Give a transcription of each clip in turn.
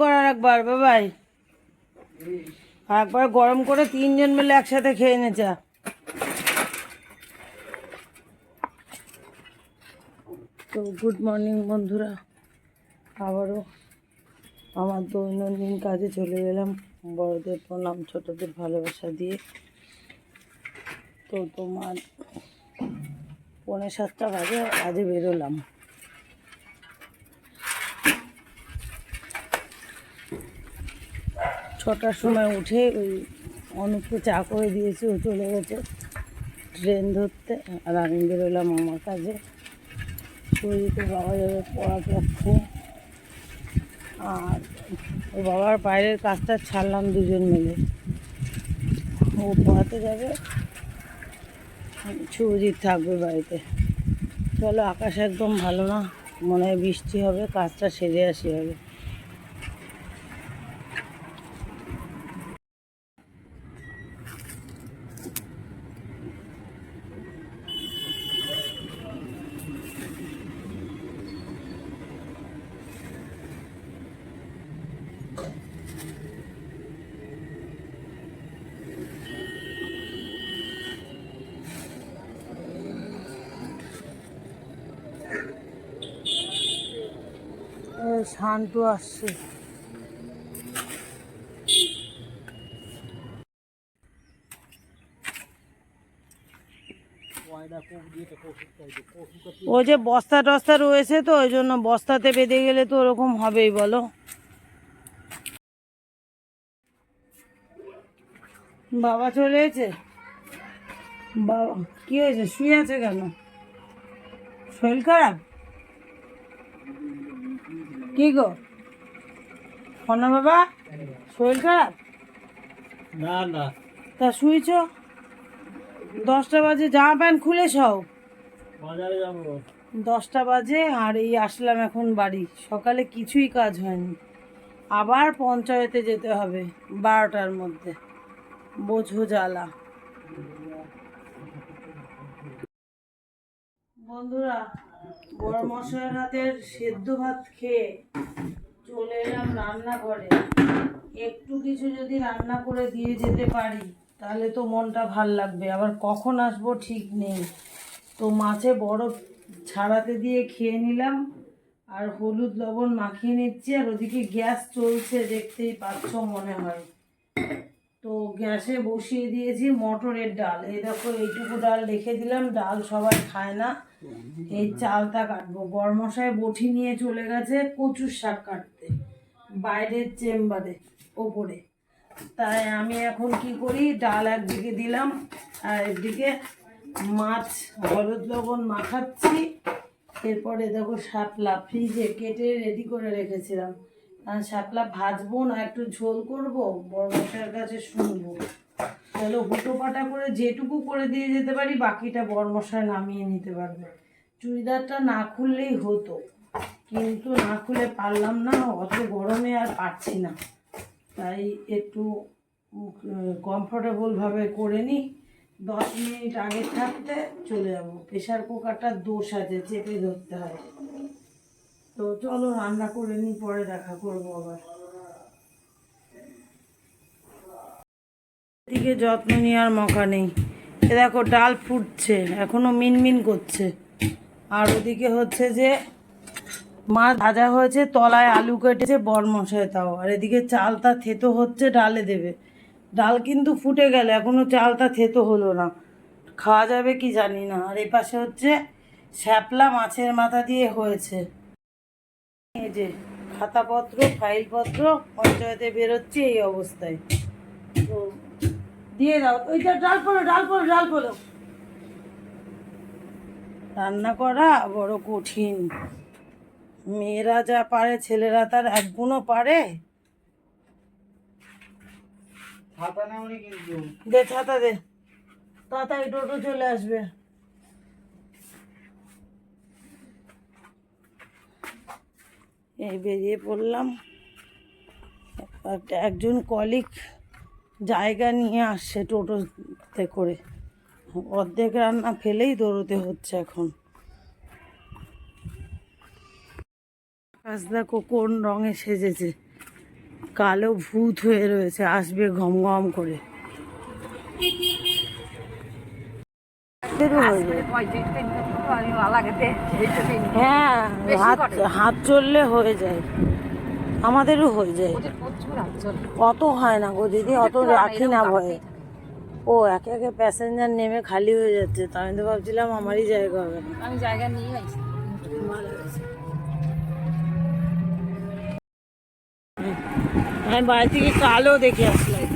করার একবার বাবাই একবার গরম করে তিনজন মিলে একসাথে খেয়ে নে তো গুড মর্নিং বন্ধুরা। আবারও আমার দৈনন্দিন কাজে চলে গেলাম। বড়দের প্রণাম, ছোটদের ভালোবাসা দিয়ে। তো তোমার পৌনে সাতটা বাজে আজে বেরোলাম। ছটার সময় উঠে ওই অনুপকে চা করে দিয়েছি, ও চলে গেছে ট্রেন ধরতে। আর আমি বেরোলাম আমার কাজে শরীরকে বাবা যাবে পড়াপক্ষে আর ও বাবার বাইরের কাজটা ছাড়লাম দুজন মিলে। ও পড়াতে যাবে। সুজিত থাকবে বাড়িতে। চলো, আকাশ একদম ভালো না। মনে হয় বৃষ্টি হবে, কাজটা সেরে আসি হবে শান্তু আসছে। ও যে বস্তা টস্তা রয়েছে তো, ওই জন্য বস্তাতে বেঁধে গেলে তো ওরকম হবেই, বলো। বাবা চলে এসেছে। বাবা কি হয়েছে? শুয়ে আছে কেন? শরীর খারাপ? কি গো? কনা বাবা শরীর খারাপ? না না। তা শুয়েছ? দশটা বাজে জামা প্যান্ট খুলে সব বাজারে যাব। দশটা বাজে আর এই আসলাম এখন বাড়ি। সকালে কিছুই কাজ হয়নি। আবার পঞ্চায়েতে যেতে হবে বারোটার মধ্যে। বোঝো জ্বালা। বন্ধুরা বড় মশাইয়ের হাতের সেদ্ধ ভাত খেয়ে চলে এলাম রান্নাঘরে। একটু কিছু যদি রান্না করে দিয়ে যেতে পারি, তাহলে তো মনটা ভালো লাগবে। আবার কখন আসব ঠিক নেই। তো মাছে বরফ ছাড়াতে দিয়ে খেয়ে নিলাম, আর হলুদ লবণ মাখিয়ে নিচ্ছি, আর ওদিকে গ্যাস চলছে, দেখতেই পাচ্ছ মনে হয়। তো গ্যাসে বসিয়ে দিয়েছি মটরের ডাল। এই দেখো, এইটুকু ডাল রেখে দিলাম, ডাল সবাই খায় না। এই চালটা কাটবো। গরমশায় বটি নিয়ে চলে গেছে কচুর শাক কাটতে, বাইরের চেম্বারে, ওপরে। তাই আমি এখন কি করি, ডাল একদিকে দিলাম, আর একদিকে মাছ, হলুদ লবণ মাখাচ্ছি। এরপরে দেখো শাপলা, ফ্রিজে কেটে রেডি করে রেখেছিলাম। শাপলা ভাজবো না, একটু ঝোল করব বড়মশাইয়ের কাছে শুনব। তাহলে হুটো পাটা করে যেটুকু করে দিয়ে যেতে পারি, বাকিটা বড়মশাই নামিয়ে নিতে পারবে। চুড়িদারটা না খুললেই হতো, কিন্তু না খুলে পারলাম না, অত গরমে আর পারছি না। তাই একটু কমফোর্টেবলভাবে করে নিই। দশ মিনিট আগে থাকতে চলে যাব। প্রেশার কুকারটার দোষ আছে, চেপে ধরতে হয়। চলো রান্না করে নিই পরে দেখা করব আবার। এদিকে যত্ন নেওয়ার মকা নেই। এ দেখো ডাল ফুটছে, এখনও মিনমিন করছে। আর ওদিকে হচ্ছে যে মাছ ভাজা হয়েছে, তলায় আলু কেটেছে বরমশাই তাও। আর এদিকে চালটা থেতো হচ্ছে, ডালে দেবে। ডাল কিন্তু ফুটে গেল, এখনও চালটা থেতো হলো না। খাওয়া যাবে কি জানি না। আর এই পাশে হচ্ছে শ্যাপলা মাছের মাথা দিয়ে হয়েছে। এই যে খাতাপত্র ফাইলপত্র পঞ্চায়েতে বেরোচ্ছে এই অবস্থায়। তো দিয়ে দাও। ওইটা ডাল পড়ো ডাল পড়ো ডাল পড়ো রান্না করা বড় কঠিন। মেয়েরা যা পারে ছেলেরা তার এক গুণও পারে। ছাতা দে ছাতা দে। তাড়াতাড়ি টোটো চলে আসবে। এই বেরিয়ে পড়লাম। একজন কলিক জায়গা নিয়ে আসছে টোটোতে করে। অর্ধেক রান্না ফেলেই দৌড়তে হচ্ছে এখন। আকাশ দেখো কোন রঙে সেজেছে। কালো ভূত হয়ে রয়েছে, আসবে ঘম ঘম করে। হয়ে যায়। হ্যাঁ হাত হাত চললে হয়ে যায়। আমাদেরও হয়ে যায়। অত হয় না গো দিদি অত রাখি না ভয়ে। ও একে একে প্যাসেঞ্জার নেমে খালি হয়ে যাচ্ছে। তো আমি তো ভাবছিলাম আমারই জায়গা হবে না। আমি জায়গা নিয়ে আইছি। আমি বাড়ি থেকে কালো দেখে আসলাম।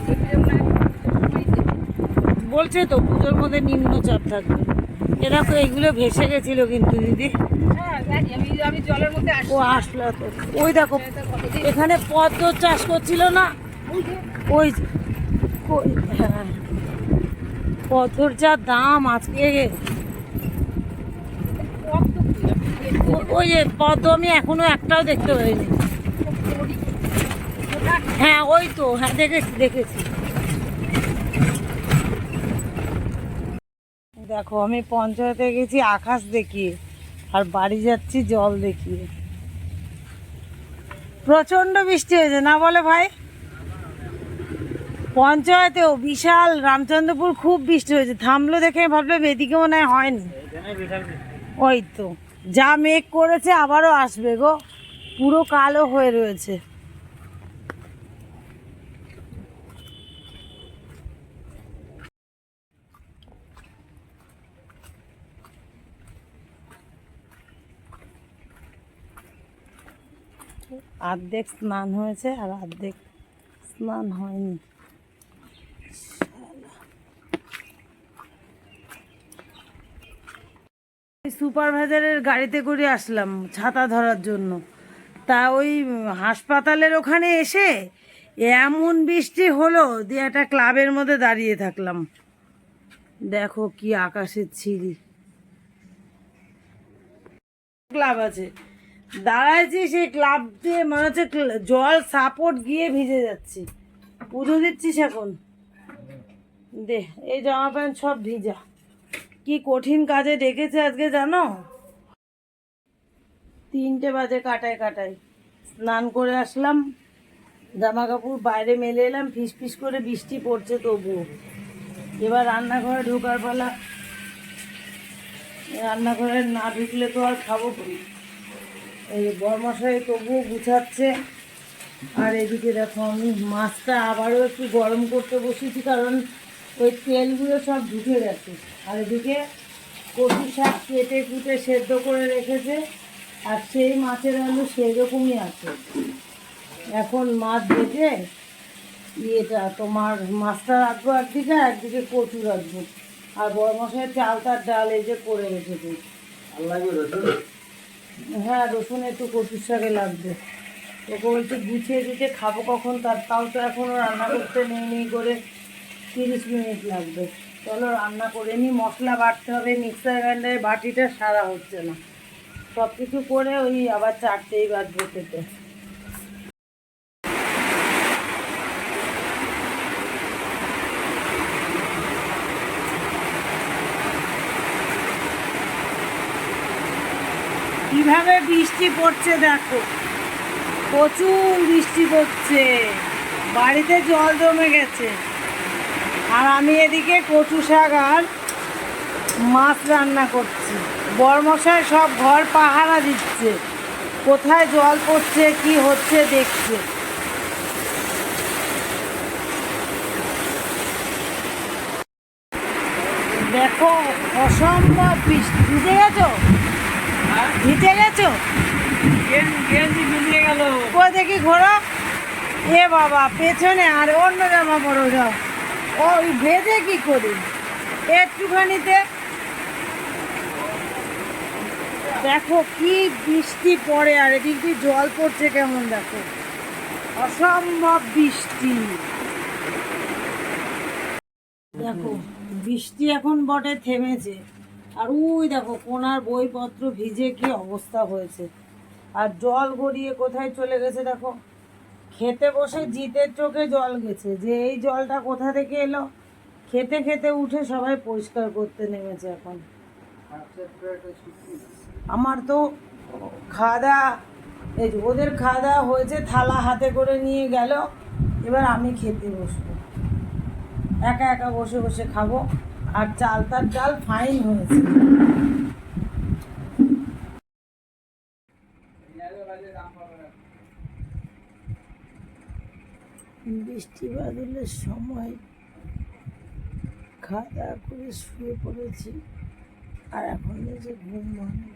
বলছে তো পুজোর মধ্যে নিম্নচাপ থাকবে। এরা তো এগুলো ভেসে গেছিল কিন্তু দিদি। হ্যাঁ ও আসলো তো। ওই দেখো এখানে পদ্ম চাষ করছিল না? ওই হ্যাঁ। পদ্মর যা দাম আজকে। ওই যে পদ্ম আমি এখনও একটাও দেখতে পাইনি। হ্যাঁ ওই তো হ্যাঁ দেখেছি দেখেছি। দেখো, আমি পঞ্চায়েতে গেছি, আকাশ দেখিয়ে। আর বাড়ি যাচ্ছি, জল দেখিয়ে। প্রচণ্ড বৃষ্টি হয়েছে, না বলে ভাই? পঞ্চায়েতেও বিশাল, রামচন্দ্রপুর খুব বৃষ্টি হয়েছে। থামলো দেখে ভাবলাম, এদিকে মনে হয় হয়নি। ওই তো, যা মেঘ করেছে, আবারও আসবে গো। পুরো কালো হয়ে রয়েছে। অর্ধেক স্নান হয়েছে আর অর্ধেক স্নান হয়নি। সুপারভাইজারের গাড়িতে করে আসলাম ছাতা ধরার জন্য। তা ওই হাসপাতালের ওখানে এসে এমন বৃষ্টি হলো দিয়ে একটা ক্লাবের মধ্যে দাঁড়িয়ে থাকলাম। দেখো কি আকাশের ছিরি। ক্লাব আছে। দাঁড়াইছি সেই ক্লাব দিয়ে, মনে হচ্ছে জল সাপোর্ট গিয়ে ভিজে যাচ্ছে। পুজো দিচ্ছিস এখন? দে, এই জামা প্যান্ট সব ভিজা। কি কঠিন কাজে ডেকেছে আজকে জানো? তিনটে বাজে কাটায় কাটায়। স্নান করে আসলাম জামা কাপড় বাইরে মেলে এলাম, ফিস ফিস করে বৃষ্টি পড়ছে তবুও। এবার রান্নাঘরে ঢোকার পালা। রান্নাঘরে না ঢুকলে তো আর খাব করি এই বরমশাই তবুও গুছাচ্ছে। আর এদিকে দেখো আমি মাছটা আবারও একটু গরম করতে বসেছি, কারণ ওই তেলগুলো সব ঢুকে গেছে। আর এদিকে কচু শাক কেটে কুটে সেদ্ধ করে রেখেছে, আর সেই মাছের আলু সেই রকমই আছে। এখন মাছ ভেজে ইয়েটা তোমার মাছটা রাখব একদিকে একদিকে কচু রাখব। আর বড় মশাই চালতার ডাল এই যে করে রেখেছে। রসুন হ্যাঁ রসুন একটু কচুর শাকে লাগবে। ওকে বলছে, গুছিয়ে গুছিয়ে খাব কখন? তার তাও তো এখনও রান্না করতে নেই নেই করে তিরিশ মিনিট লাগবে। চলো, রান্না করে নিই মশলা বাটতে হবে, মিক্সার গ্রাইন্ডারে বাটিটা সারা হচ্ছে না। সব কিছু করে ওই আবার চারটেই বাজবে খেতে। কীভাবে বৃষ্টি পড়ছে দেখো। প্রচুর বৃষ্টি পড়ছে। বাড়িতে জল জমে গেছে। আর আমি এদিকে কচু শাক আর মাছ রান্না করছি। বরমশাই সব ঘর পাহারা দিচ্ছে। কোথায় জল পড়ছে, কি হচ্ছে দেখছে। দেখো, অসম্ভব বৃষ্টি। বুঝে গেছো? ভিজে গেছো? কই দেখি ঘোরো এ বাবা পেছনে আর অন্য জামা পরো যাও। ওই ভেজে কি করি? একটুখানিতে। দেখো কি বৃষ্টি পড়ে আর এদিক দিয়ে জল পড়ছে কেমন দেখো। অসম্ভব বৃষ্টি। দেখো বৃষ্টি এখন বটে থেমেছে। আর ওই দেখো কোনার বইপত্র ভিজে কি অবস্থা হয়েছে। আর জল গড়িয়ে কোথায় চলে গেছে দেখো? খেতে বসে জিতের চোখে জল গেছে। যে এই জলটা কোথা থেকে এলো? খেতে খেতে উঠে সবাই পরিষ্কার করতে নেমেছে এখন। আমার তো দাওয়া এই ওদের দাওয়া হয়েছে, থালা হাতে করে নিয়ে গেল। এবার আমি খেতে বসবো। একা একা বসে বসে খাব। আর চাল, তার ডাল ফাইন হয়েছে। বৃষ্টি বাদলের সময় খাওয়া দাওয়া করে শুয়ে পড়েছি, আর এখন যে ঘুম ভাঙলো।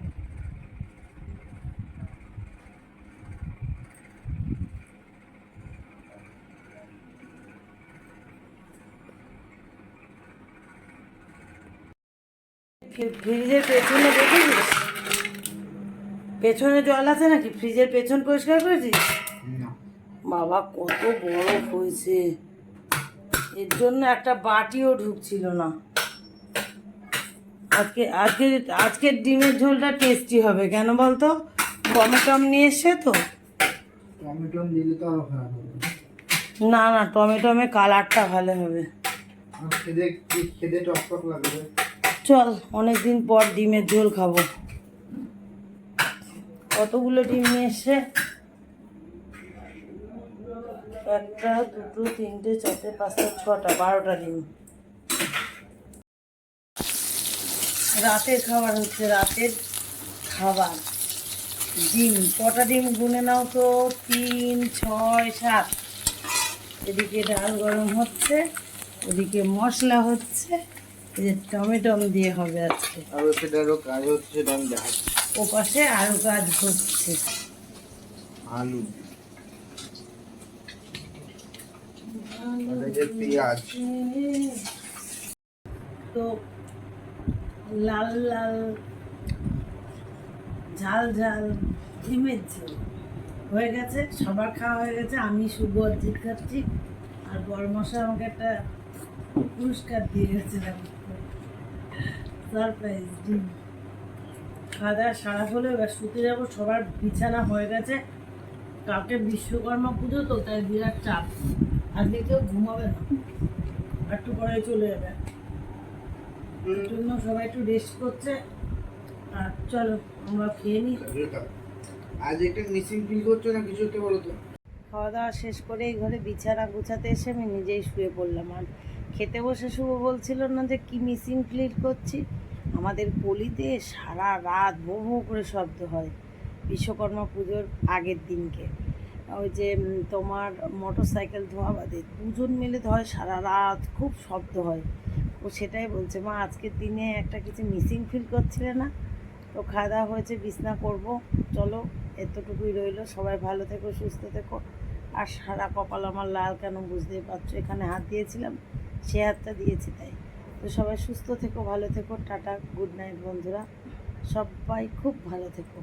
ফ্রিজের পেছনে দেখেছিস? পেছনে জল আছে নাকি? ফ্রিজের পেছন পরিষ্কার করেছিস? বাবা কত বরফ হয়েছে। এর জন্য একটা বাটিও ঢুকছিল না। আজকে আজকে আজকের ডিমের ঝোলটা টেস্টি হবে কেন বলতো? টমেটম নিয়ে এসছে তো। টমেটো দিলে তো আরও খারাপ হবে। না না টমেটমে কালারটা ভালো হবে। খেদে খেদে টক টক লাগবে। চল অনেক দিন পর ডিমের ঝোল খাব। কতগুলো ডিম নিয়ে এসছে? একটা, দুটো, তিনটে, চারটে, পাঁচটা, ছটা, বারোটা ডিম। রাতের খাবার হচ্ছে রাতের খাবার। ডিম, কটা ডিম গুনে নাও তো? তিন, ছয়, সাত। এদিকে ডাল গরম হচ্ছে, ওদিকে মশলা হচ্ছে। যে টমেটম দিয়ে হবে আজকে। আর সেটারও কাজ হচ্ছে সেটা আমি দেখাচ্ছি। ও পাশে আরও কাজ হচ্ছে আলু। পেঁয়াজ। তো লাল লাল ঝাল ঝাল ডিমের ঝোল। হয়ে গেছে সবার খাওয়া হয়ে গেছে আমি শুভ অর্জিত খাচ্ছি। আর বড় মশা আমাকে একটা পুরস্কার দিয়ে গেছিলাম সারপ্রাইজ ডিম খাওয়া দাওয়া সারা হলে এবার শুতে যাব সবার বিছানা হয়ে গেছে। কালকে বিশ্বকর্মা পুজো তো তাই বিরাট চাপ। আজকে কেউ ঘুমাবে না। একটু পরে চলে যাবে। এর জন্য সবাই একটু রেস্ট করছে। আর চলো আমরা খেয়ে নিই আজ একটা মিসিং ফিল করছ না কিছু একটা বলো তো? খাওয়া দাওয়া শেষ করে এই ঘরে বিছানা গুছাতে এসে আমি নিজেই শুয়ে পড়লাম। আর খেতে বসে শুভ বলছিল না যে কি মিসিং ফিল করছি? আমাদের গলিতে সারা রাত ভো করে শব্দ হয় বিশ্বকর্মা পুজোর আগের দিনকে। ওই যে তোমার মোটর সাইকেল ধোয়া বাদে দুজন মিলে ধোয় সারা রাত খুব শব্দ হয়। ও সেটাই বলছে, মা, আজকের দিনে একটা কিছু মিসিং ফিল করছিলে না? তো খাওয়া দাওয়া হয়েছে, বিছনা করব। চলো, এতটুকুই রইল। সবাই ভালো থেকো, সুস্থ থেকো। আর সারা কপাল আমার লাল কেন বুঝতেই পারছ? এখানে হাত দিয়েছিলাম। হাতটা দিয়েছি তাই। তো সবাই সুস্থ থেকো, ভালো থেকো, টাটা, গুড নাইট বন্ধুরা। সবাই খুব ভালো থেকো।